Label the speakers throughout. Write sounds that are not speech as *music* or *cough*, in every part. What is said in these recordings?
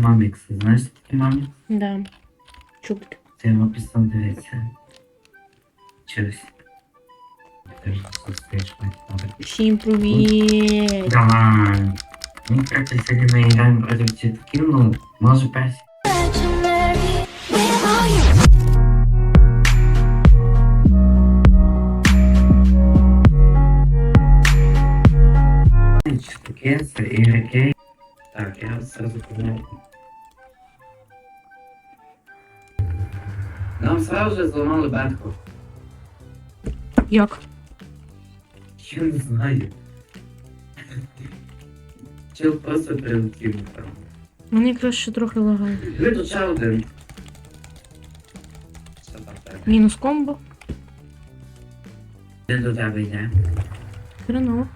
Speaker 1: Мамікс, знаєш що таке мамікс?
Speaker 2: Да. Чубки.
Speaker 1: Це його пісом дивиться. Чогось. Ти ж
Speaker 2: Всім привіт!
Speaker 1: Давай. Ну, сьогодні ми граємо проти чітків, ну, може
Speaker 3: where?
Speaker 1: Чітки, це ігроки. Так, я сразу подаю. Нам сразу же зламали бетку.
Speaker 2: Як?
Speaker 1: Я не знаю. Чел просто прилетів там.
Speaker 2: Мені якраз ще трохи лагає.
Speaker 1: Ви тут ще один. Що там тебе?
Speaker 2: Мінус комбо.
Speaker 1: Він до тебе йде.
Speaker 2: Хреново.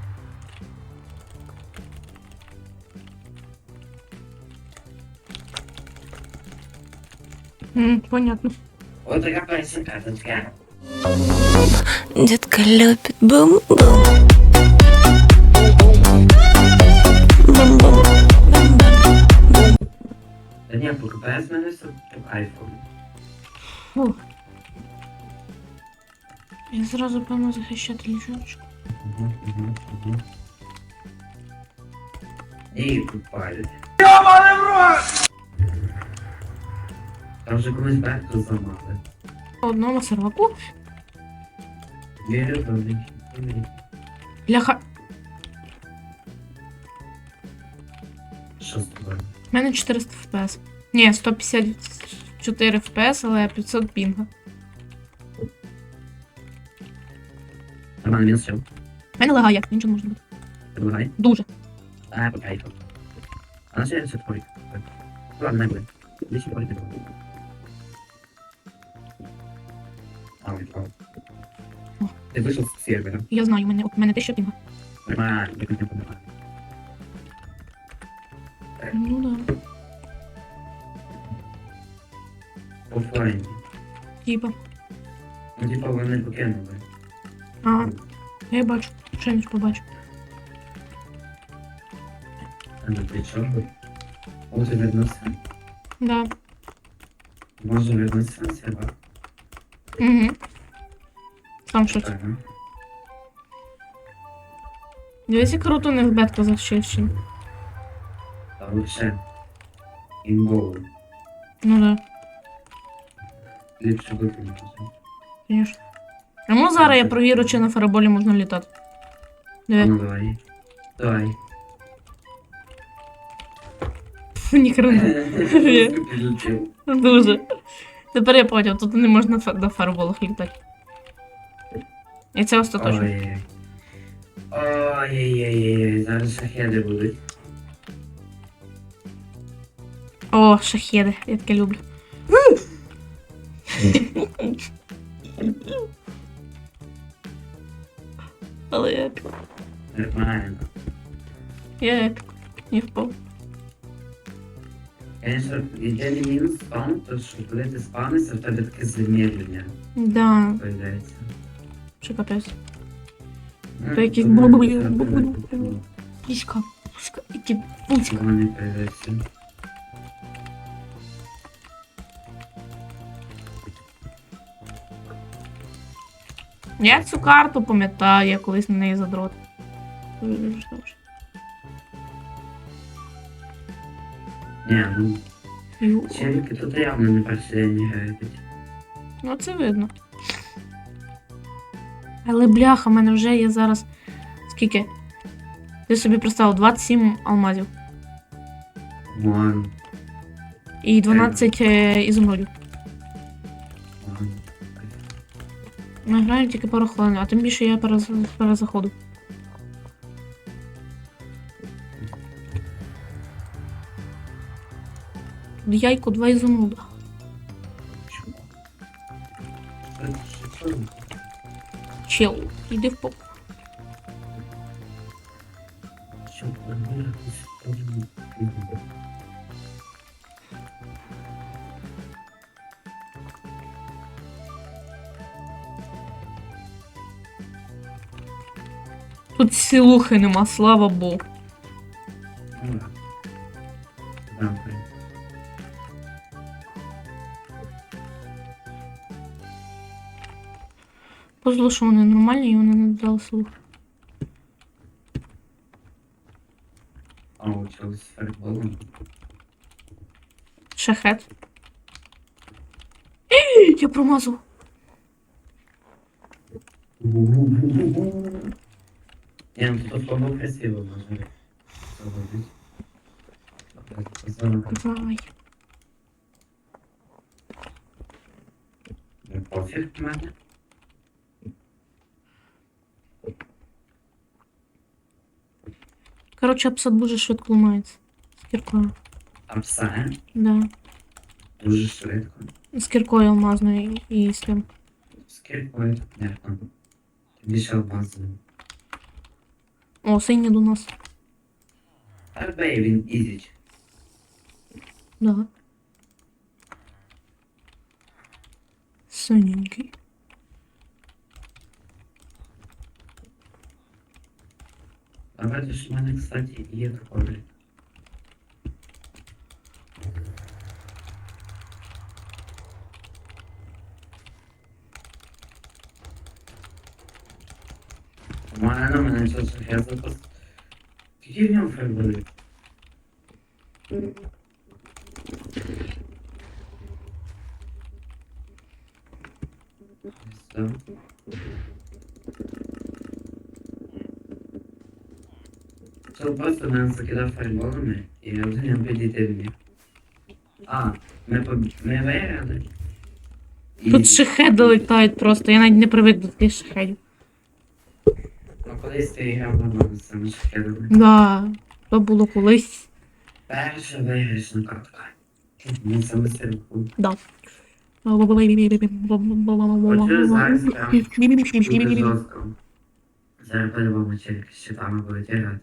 Speaker 2: М, понятно.
Speaker 1: От така перша карточка.
Speaker 3: Детка любит бум-бум. Бум-бум.
Speaker 1: Та ні, покупає з мене все по айфону.
Speaker 2: Фу. Я зразу певно захищати ліжочок.
Speaker 1: Угу, угу, угу. І купають. Там вже комусь бетку зламали.
Speaker 2: По одному серваку.
Speaker 1: Вірю, добрий.
Speaker 2: Бляха.
Speaker 1: Що з тобою?
Speaker 2: У мене 400 FPS. Ні, 154 FPS, але 500 пінга.
Speaker 1: Нормально, він все.
Speaker 2: У мене лагає, нічого не можна бути.
Speaker 1: Предлагай.
Speaker 2: Дуже.
Speaker 1: А, по кайфу. А на все такой. Ладно, не буде. Десь не буде. Ти вийшов з сервера.
Speaker 2: Я знаю, у мене, у мене 1000 пінга.
Speaker 1: Нормально, як не подавай.
Speaker 2: Ну да.
Speaker 1: Офлайн.
Speaker 2: Типа.
Speaker 1: Ну, типа, вони покинули.
Speaker 2: А, я бачу. Що-нибудь побачу.
Speaker 1: А ну ти чого? О, ти вернувся?
Speaker 2: Да.
Speaker 1: Може вернутися на сервер?
Speaker 2: Угу. Там щось.
Speaker 1: Ну.
Speaker 2: Дивись, як круто у них бетка захищена.
Speaker 1: Та лише. Імбоу.
Speaker 2: Ну да,
Speaker 1: Ліпше викинути.
Speaker 2: звісно. А ну зараз я провірю, чи на фараболі можна літати. Диви.
Speaker 1: Ну, давай. Давай.
Speaker 2: Ні хрена. *laughs* Дуже. Тепер я поняв, тут не можна на фараболах літати. І це остаточно.
Speaker 1: Ой. Ой-ой-ой, зараз шахеди будуть.
Speaker 2: О, шахеди, я таке люблю. Але я епік.
Speaker 1: Нормально.
Speaker 2: Я епік. Не впав.
Speaker 1: Конечно, єдиний мінус спам, то що коли ти спамишся, в тебе таке замедлення
Speaker 2: Да,
Speaker 1: появляється.
Speaker 2: Що капець. Та якісь піська, іди, пуська.
Speaker 1: Вони появляються.
Speaker 2: Я цю карту пам'ятаю, я колись на неї задрот.
Speaker 1: Ні, ну, тут явно не перший день грають.
Speaker 2: Ну це видно. Але бляха, в мене вже є зараз. Скільки? Ти собі представив 27 алмазів і 12 е, ізумрудів. Ми граємо тільки пару хвилин, а тим більше я перез... перезаходу. Яйко, два ізумруда. Чел, іди в поп.
Speaker 1: Що плануєш? Що
Speaker 2: Тут сілухи нема, слава Богу. Позло, що вони нормальні і вони не дали слух. Шахет. Ей, Я промазав.
Speaker 1: Я ну тут фарбол красиво.
Speaker 2: Давай.
Speaker 1: Пофіг в мене.
Speaker 2: Коротше, апсат дуже швидко ламається. З кіркою.
Speaker 1: А пса
Speaker 2: Да.
Speaker 1: дуже швидко.
Speaker 2: З кіркою алмазною і, і з тим.
Speaker 1: Скільки понятно. Більше обмазано.
Speaker 2: О, синій до нас.
Speaker 1: Арбей він ізіч.
Speaker 2: Да. Синенький.
Speaker 1: А в мене, кстати, є коврик. У мене це я запас. Які в ньому фарбори? Все. Просто мене закидав фарболами, і не підійти в них. А, ми, поб... ми виграли. І...
Speaker 2: Тут шахеди летають просто, я навіть не привик до таких шахедів.
Speaker 1: Ну, колись ти грав на цими шахедами.
Speaker 2: Да, то було колись.
Speaker 1: Перша виграшна картка. Ми саме сирку.
Speaker 2: Да.
Speaker 1: Зараз жорстко. Зараз по-любому через будуть грати.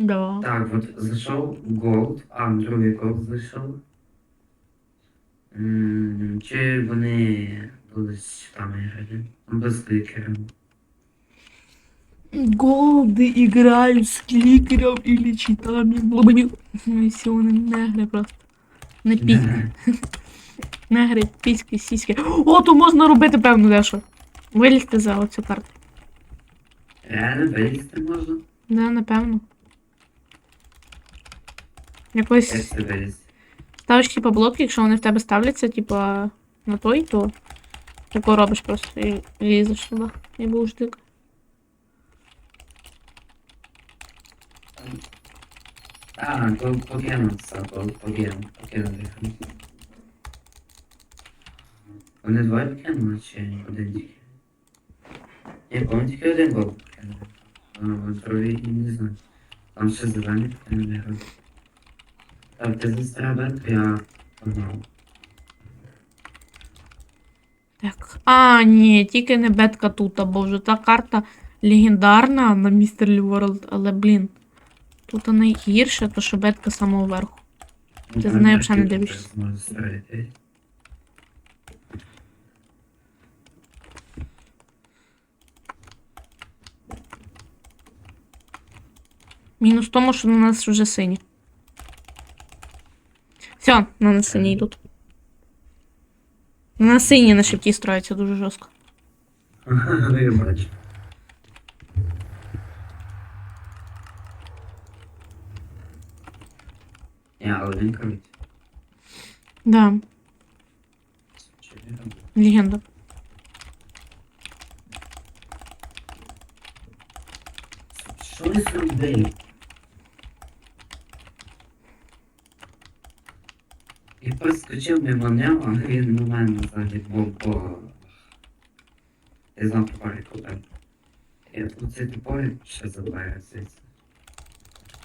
Speaker 2: Да.
Speaker 1: Так, от зайшов Голд, а другий Голд зайшов. М, Чи вони будуть щитами грати? Без клікером.
Speaker 2: Голди играют с кликером или читами. И все, вони негри просто. Не піськи. Негри, *laughs* піськи, сіськи. О, то можна робити, певно, дещо. Вилізти за оцю карту.
Speaker 1: Реально вилізти можна?
Speaker 2: Да, напевно.
Speaker 1: Як
Speaker 2: Якось ставиш типа блоки, якщо вони в тебе ставляться, типа на той, то тако робиш просто і лізеш туди. І будеш тик.
Speaker 1: А, то покинувся, то покинув, покинув їх. Вони двоє покинули чи один тільки? Я пам'ятаю, тільки один гол покинули. А другий не знаю. Там ще зелений покинули грати. Так, ти застряв я погнав.
Speaker 2: Так. А, ні, тільки не бетка тут, бо вже та карта легендарна на Містерлі World, але блін. Тут найгірше, то що бетка самого верху. Ти за нею взагалі не дивишся. Мінус в тому, що на нас вже сині. Все, на нас сині йдуть. На нас сині на шифті строяться дуже жорстко.
Speaker 1: Ну, я бачу. *laughs* Я, але він круть.
Speaker 2: Да,
Speaker 1: Чи він там?
Speaker 2: легенда.
Speaker 1: Що ви зробили? Проскочив мимо нього, а він на мене ззаді бо Я знав топорик купив. Я тут цей топорик ще забираю звідси.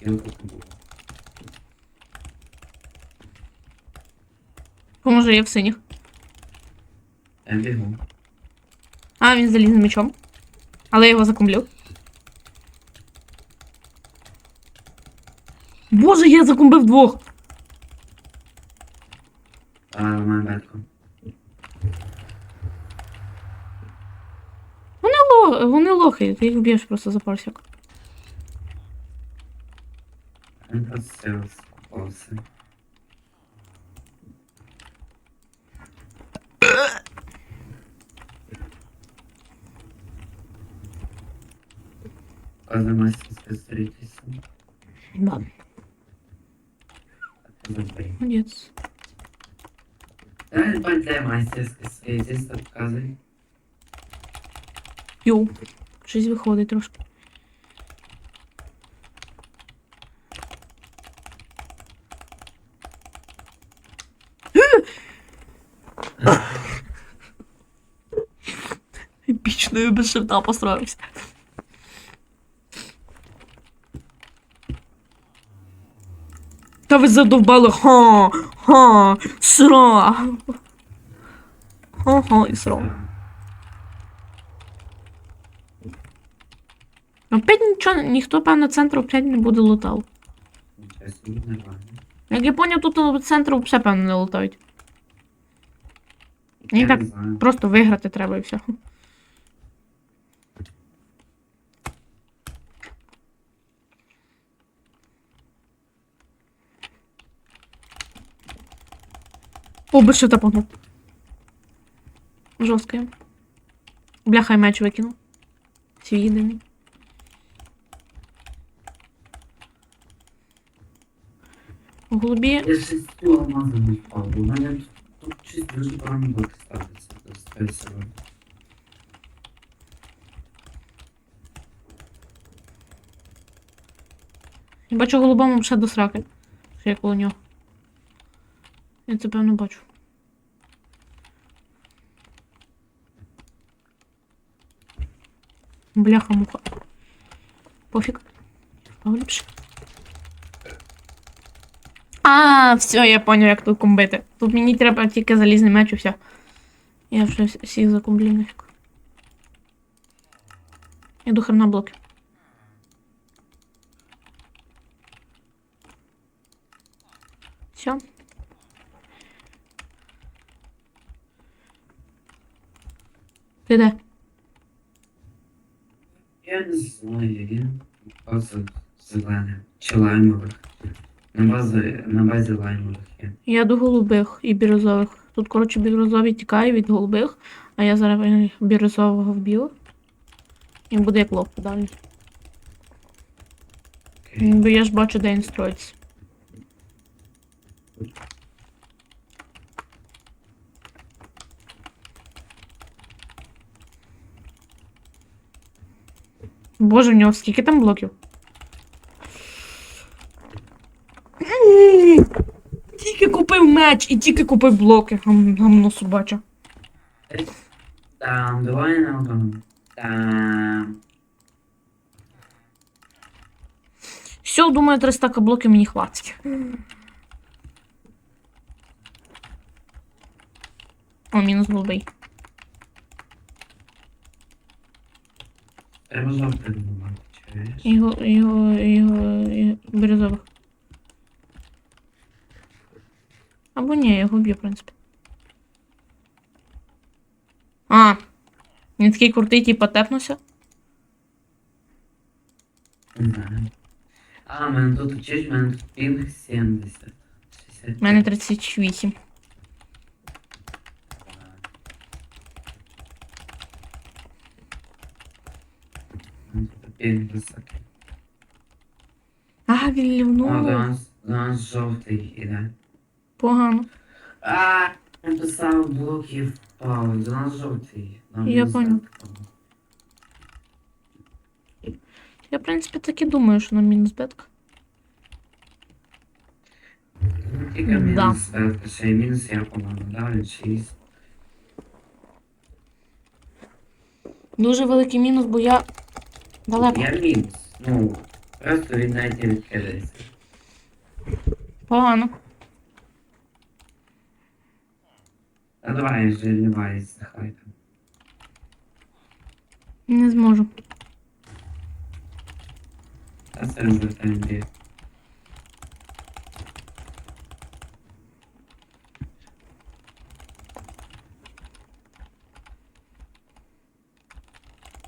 Speaker 1: Я тут був.
Speaker 2: Поможе я в синіх.
Speaker 1: Я бігу.
Speaker 2: А, він заліз мечом. Але я його закумблю. Боже, я закумбив двох!
Speaker 1: Моментку. Вони
Speaker 2: лохи, вони лохи, ти їх вб'єш просто за
Speaker 1: парсік.
Speaker 2: Да. Молодец.
Speaker 1: Давай бать для мастерське строительство показує.
Speaker 2: Йоу. Щось виходить трошки. *laughs* Епічно без шифта построївся. Та ви задовбали ха, ха, сра. Ха-ха, і сра. Опять нічого, ніхто, певно, центру опять не буде лутав. Як я поняв, тут центру все, певно, не лутають. Ні, так. Просто виграти треба і все. О, без шифта погнув. Жорстко. Бляха, я меч викинув. Свій єдиний. У голубі.
Speaker 1: Я шестю алмазами впав. У мене тут, щось дуже погано блок ставиться. З.
Speaker 2: Я бачу голубому ще до сраки. Що я коло нього. Я це певно бачу. Бляха муха. Пофіг. Поглибше. А, все, я поняв, як тут комбити. Тут мені треба тільки залізний меч і все. Я вже вс- всіх закомблю нафіг. Іду хрена блоки. Все. Ти де?
Speaker 1: Знаю, він просто зелене. Чи лаймових. На базі, на базі лаймових є.
Speaker 2: Я до голубих і бірюзових. Тут, коротше, бірюзові тікає від голубих, а я зараз бірюзового вб'ю. І буде як лох далі. Бо я ж бачу, де він строїться. Боже, в нього скільки там блоків? Тільки купив меч і тільки купив блоки. Гам- Гамно собача.
Speaker 1: Там, давай на одному. Там.
Speaker 2: Все, думаю, 300 блоків мені хватить. О, мінус голубий.
Speaker 1: Треба жовтий думати?
Speaker 2: Його, його, його, його бірюзових. Або ні, я його б'ю, в принципі. А. Він такий крутий, типа тепнувся.
Speaker 1: Не. А, в мене тут чуєш, в мене тут пінг 70. 60.
Speaker 2: У мене 38.
Speaker 1: У мене тут пінг високий.
Speaker 2: А, він
Speaker 1: О, до
Speaker 2: лівнув.
Speaker 1: нас, до нас жовтий іде.
Speaker 2: Погано.
Speaker 1: А, написав блоків впав. До нас жовтий. Нам
Speaker 2: Я
Speaker 1: не
Speaker 2: понял. Я, в принципі, так і думаю, що на мінус бетка.
Speaker 1: Ну, Тільки
Speaker 2: Да.
Speaker 1: мінус, е, ще й мінус я, по-моєму, далі 6.
Speaker 2: Дуже великий мінус, бо я далеко.
Speaker 1: Я мінус. Ну, просто він навіть не відкидається.
Speaker 2: Погано.
Speaker 1: Та давай вже лівайся, хай там.
Speaker 2: Не зможу.
Speaker 1: Та це розвертаємо бій.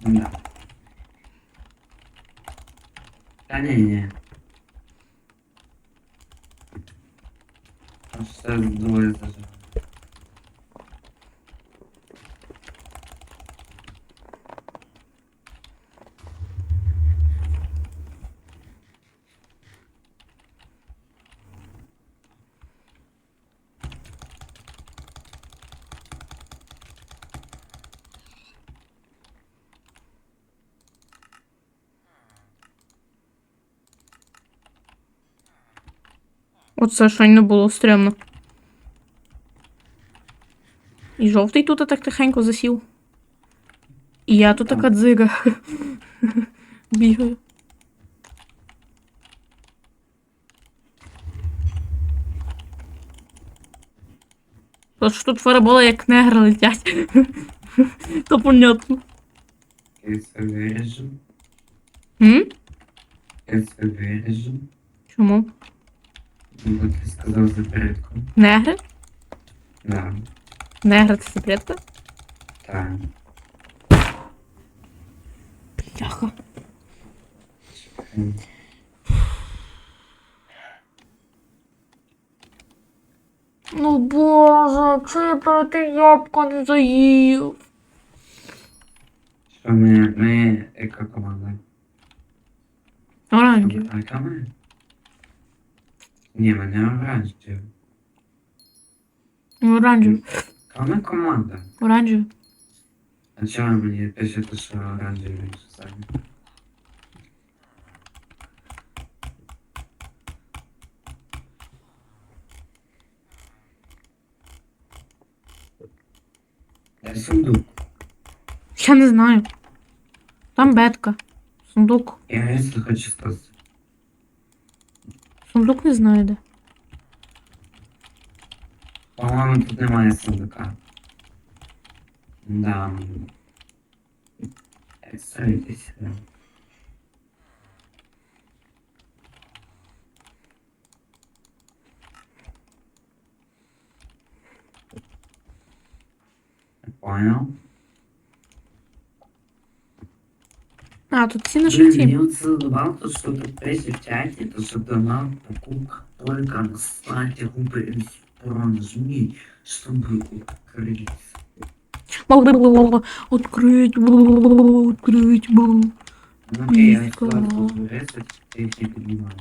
Speaker 1: Да. Та ні, ні. Аж це двоє зажив.
Speaker 2: Оце щойно було стрьомно. І жовтий тут так тихенько засів. І я тут така дзига. *laughs* Бігаю. Тож ж тут фарболи як негри летять. *laughs* То понятно.
Speaker 1: Це виріжу.
Speaker 2: М?
Speaker 1: Це виріжу.
Speaker 2: Чому?
Speaker 1: Бо ти сказав запередку.
Speaker 2: Негри?
Speaker 1: Да,
Speaker 2: Негри це секретка?
Speaker 1: так.
Speaker 2: Бляха.
Speaker 1: М.
Speaker 2: Ну боже, чи я про те ябко не заїв?
Speaker 1: Що ми, ми, яка команда?
Speaker 2: Оранжевий.
Speaker 1: А яка ми? Ні, ми не оранжеві. Яка ми команда?
Speaker 2: Оранжевий.
Speaker 1: А чого мені пишете, що оранжеві самі? Де сундук?
Speaker 2: Я не знаю. Там бетка. Сундук.
Speaker 1: Я если хочу сказати.
Speaker 2: Сундук не знаю де.
Speaker 1: По-моєму, тут немає сундука. Да. Як? Понял?
Speaker 2: А, тут ці на
Speaker 1: Блин,
Speaker 2: шифті.
Speaker 1: мне вот задавал то, что тут прежде в чате, то, что донат покупка только на сайте губы нажми, чтобы открыть.
Speaker 2: Открыть, открыть,
Speaker 1: Ну, окей, я
Speaker 2: Писька.
Speaker 1: сказал, что резать, я их не понимаю.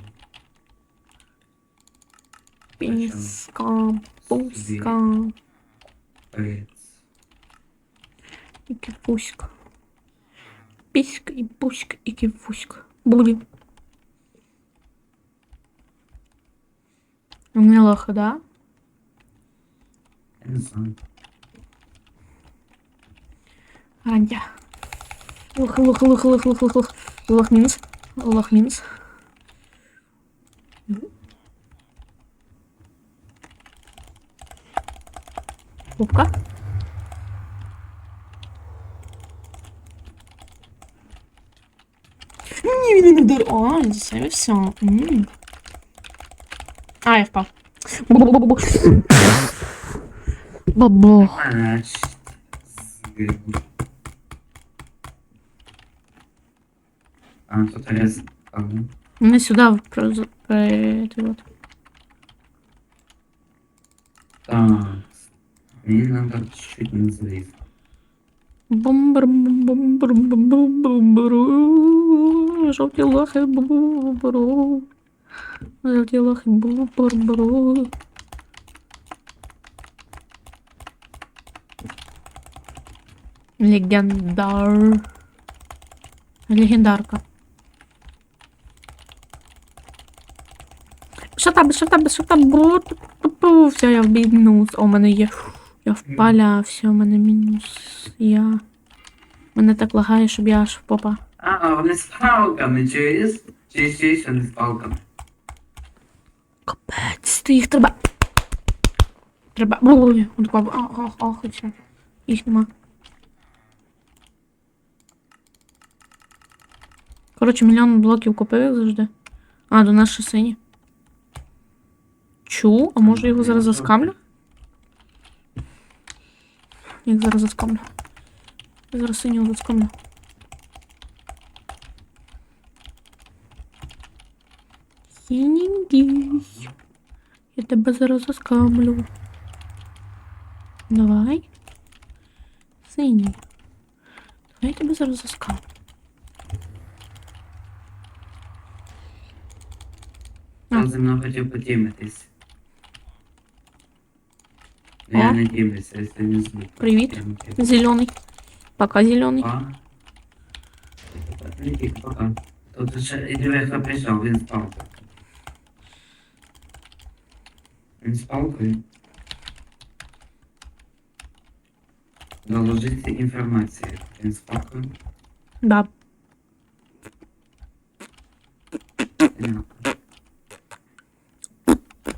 Speaker 2: піска, пуска,
Speaker 1: Пец.
Speaker 2: і кифуська. Піська і пуська і кифуська. Буде. Не лоха, да?
Speaker 1: Я не знаю.
Speaker 2: Рандя. Лох, лох, лох, лох, лох, лох, лох. Лох мінус. Лох мінус. Кубка. Ні, він не вдар. А, він засейвився. М. А, я впав. Бу-бу-бу-бу. Бабо.
Speaker 1: Значит, сгребу. А, тут рез. Ага.
Speaker 2: Не сюди про вот.
Speaker 1: Так. Мне надо чуть-чуть не залезть.
Speaker 2: Бум-бум-бум-бум-бум-бум-бум-бум. Жовті лохи бу-бу-бу-бу. Жовті лохи бу-бу-бу-бу. Легендар. Легендарка. Що там, що? Бу-бу-бу. Все, я в. О, мене є. Я впаля, все, у мене мінус. Я. Мене так лагає, щоб я аж в попа.
Speaker 1: А, вони з палками, через? Ще ще не з палками?
Speaker 2: Капець, ти їх треба. Треба. Ой, а, а, а, хоча. Їх нема. Коротше, мільйон блоків купив, як завжди. А, до нас ще сині. Чу, а може його зараз заскамлю? Як зараз заскамлю? Я зараз синього заскамлю. Синенький. Я тебе зараз заскамлю. Давай. Синій. Давай я тебе зараз заскамлю. А.
Speaker 1: Хто зі мною хотів потімитись?
Speaker 2: О.
Speaker 1: Я не тімлюся, якщо не звук.
Speaker 2: Привіт. Зеленый. Пока зеленый.
Speaker 1: А? Привіт, пока. Тут ще Ілюха прийшов, він спав. Він з палкою. Доложити інформацію. Він з палкою.
Speaker 2: Да.
Speaker 1: Понятно.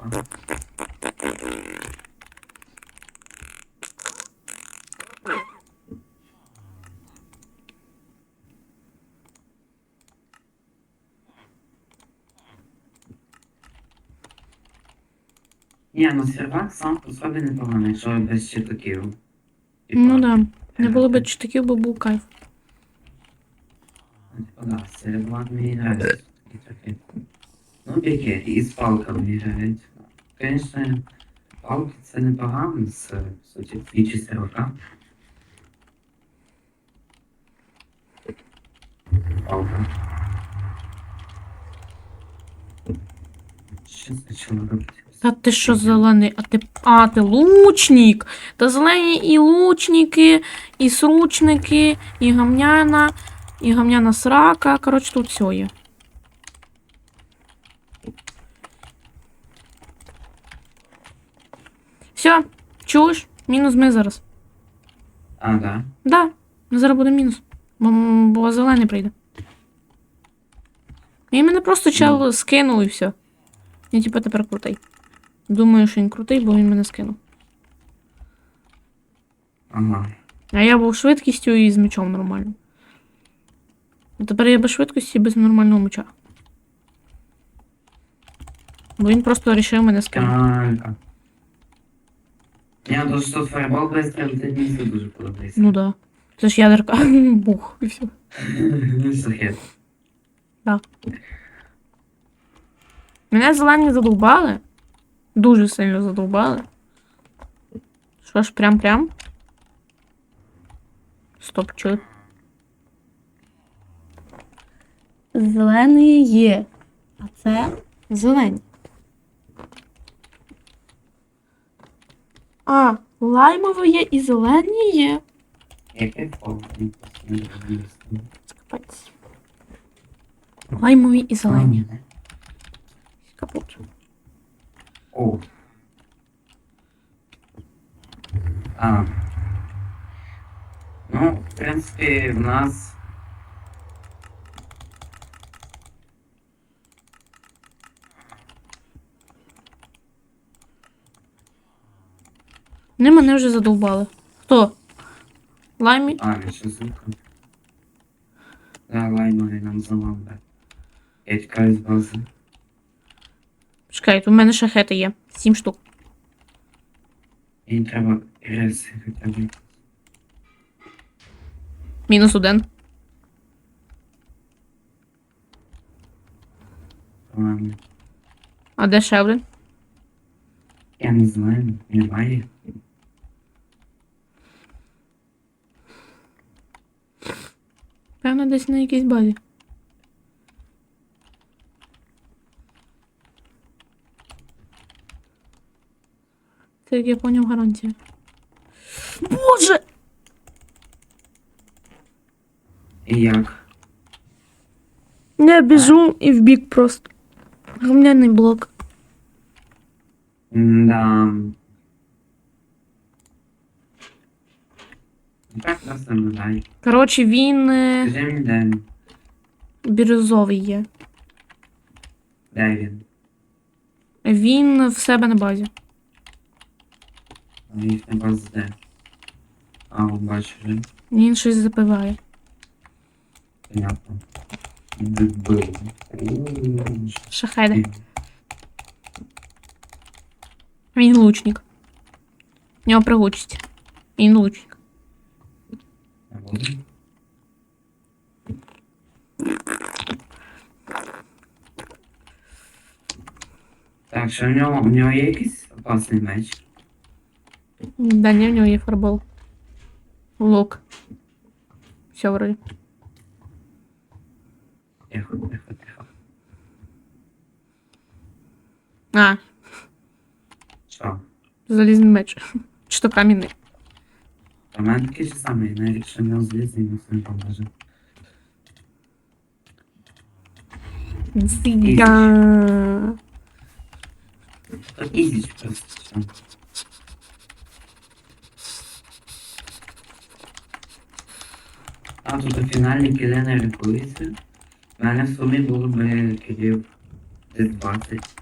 Speaker 1: А, Ні, ну сервак сам по собі непоганий, якщо без щитоків. Типа,
Speaker 2: Ну да. Не
Speaker 1: е,
Speaker 2: було б чутаків, бо був кайф.
Speaker 1: Ну, типа, да, сервак мені таке. Ну, піки, і з палками грають. Звісно, палки це непогано з суті фічі сервака. Палка. Що почало робити?
Speaker 2: Та ти що зелений? А ти. А, ти лучник! Та зелені і лучники, і сручники, і гамняна, і гамняна срака. Коротше, тут все є. Все, чуєш? Мінус ми зараз.
Speaker 1: А, да.
Speaker 2: Да, зараз буде мінус. Бо, бо зелений прийде. І мене просто чел скинув і все. Я типа тепер крутий. Думаю, що він крутий, бо він мене скинув.
Speaker 1: Ага.
Speaker 2: А я був швидкістю і з мечом нормально. А тепер я без швидкості і без нормального меча. Бо він просто вирішив мене скинути.
Speaker 1: Так. Я дуже тут фаербол быстро, це це дуже подобається.
Speaker 2: Ну да. Це ж ядерка. *laughs* Бух, і все. *laughs*
Speaker 1: Сухет.
Speaker 2: Мене зелені задовбали. Дуже сильно задовбали. Що ж, прям-прям? Стоп, чо? Зелений є. А це зелені. А, лаймовий є і зелені є. Капець. Лаймові і зелені. Капут.
Speaker 1: О. А. Ну, в принципі, в нас.
Speaker 2: Вони мене вже задовбали. Хто? Лаймі?
Speaker 1: А, він ще звука. Да, лаймові нам замовляє. Я тікаю з бази.
Speaker 2: Чекай, у мене шахети є. Сім штук.
Speaker 1: Мені треба реси хоча б.
Speaker 2: Мінус один.
Speaker 1: Ладно.
Speaker 2: А де ще один?
Speaker 1: Я не знаю, немає.
Speaker 2: Певно, десь на якійсь базі. Як я поняв, гарантія. Боже!
Speaker 1: І як?
Speaker 2: Я біжу і в бік просто. Гамняний блок.
Speaker 1: Да. Так не дай.
Speaker 2: Коротше, він е,
Speaker 1: Скажи мені, де він?
Speaker 2: бірюзовий є.
Speaker 1: Де він?
Speaker 2: Він в себе на базі.
Speaker 1: А їх не баз де. А, о, бачу вже.
Speaker 2: Він щось запиває.
Speaker 1: Понятно. Дебил.
Speaker 2: Шахеди. Він лучник. У нього пригучість. Він лучник.
Speaker 1: Так, що в нього, у нього є якийсь опасний меч?
Speaker 2: Да, не, у нього є фарбол. Лук. Все вроде.
Speaker 1: Тихо, тихо, тихо.
Speaker 2: А,
Speaker 1: Що?
Speaker 2: залізний меч. Чи то камінний.
Speaker 1: У мене такий же самий, навіть якщо не злізний, ніхто не поможе.
Speaker 2: Зига.
Speaker 1: Так ізіч просто. А тут фінальні кіли не рахуються. У мене в сумі було би кілів десь 20.